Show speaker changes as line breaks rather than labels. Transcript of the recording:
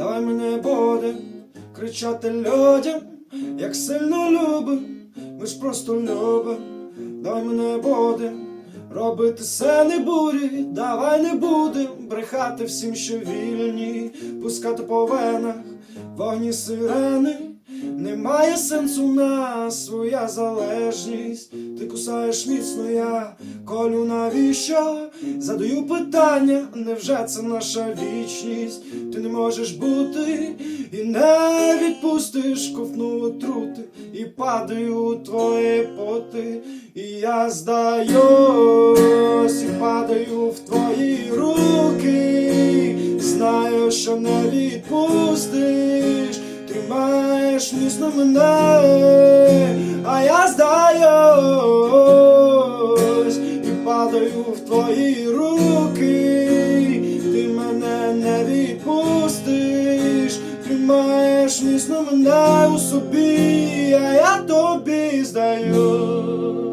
дай мене буде кричати людям, як сильно любим, ми ж просто любим, дай мене буде робити все не бурі, давай не будем брехати всім, що вільні, пускати по венах вогні сирени. Немає сенсу в нас своя залежність. Ти кусаєш міцно, я колю навіщо? Задаю питання, невже це наша вічність? Ти не можеш бути і не відпустиш ковтну отрути, і падаю у твої поти, і я здаюсь, і падаю в твої руки. Знаю, що не відпустиш, тримаєш міцно мене, а я здаюсь і падаю в твої руки. Ти мене не відпустиш, тримаєш міцно мене у собі, а я тобі здаюсь.